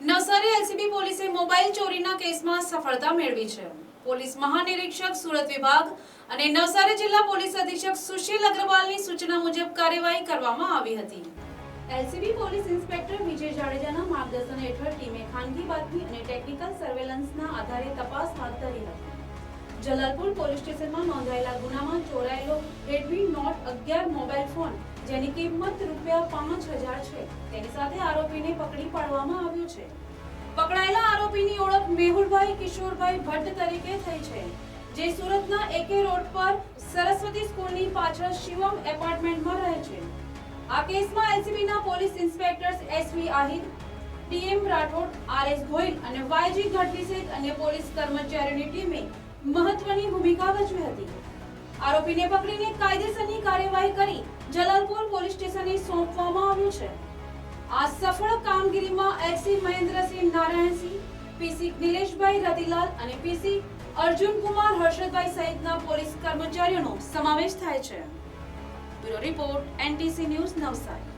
Navsari LCB પોલીસે mobile ચોરીના કેસમાં સફળતા મેળવી છે. પોલીસ મહાનિરીક્ષક, સુરત વિભાગ અને નવસારી જિલ્લા પોલીસ અધિક્ષક સુશીલ અગ્રવાલની સૂચના મુજબ કાર્યવાહી કરવામાં આવી હતી. એલસીબી પોલીસ ઇન્સ્પેક્ટર વિજય જાડેજાના માર્ગદર્શન હેઠળ ટીમે ખાનગી બાતમી અને ટેકનિકલ સર્વેલન્સના આધારે તપાસ હાથ ધરી હતી. જલાલપુર પોલીસ સ્ટેશનમાં નોંધાયેલા ગુનામાં ચોરાયેલો રેડમી નોટ અગિયાર મોબાઈલ ફોન જેની કિંમત રૂપિયા પાંચ હજાર છે. તેની સાથે આરોપીને પકડી પાડવામાં આવ્યો છે. પકડાયેલા આરોપીની ઓળખ મેહુલભાઈ, કિશોરભાઈ ભટ્ટ તરીકે થઈ છે. જે સુરતના એકે રોડ પર સરસ્વતી સ્કૂલની પાછળ શિવમ એપાર્ટમેન્ટમાં રહે છે. આ કેસમાં એલસીબીના police inspectors SV Ahir TM Rathod RS Gohil અને વાયજી ગઢવી સહિત અન્ય પોલીસ કર્મચારીઓની ટીમે મહત્વની ભૂમિકા ભજવી હતી. આરોપીને પકડીને કાયદેસરની કાર્યવાહી કરી જલાલપુર પોલીસ સ્ટેશને સોંપવામાં આવ્યું છે. આ સફળ કામગીરીમાં એસી મહેન્દ્રસિંહ નારાયણસિંહ પીસી નિલેશભાઈ રતિલાલ અને પીસી અર્જુન કુમાર હર્ષદભાઈ સહિતના પોલીસ કર્મચારીઓનો સમાવેશ થાય છે. Bureau report, NTC news Navsari.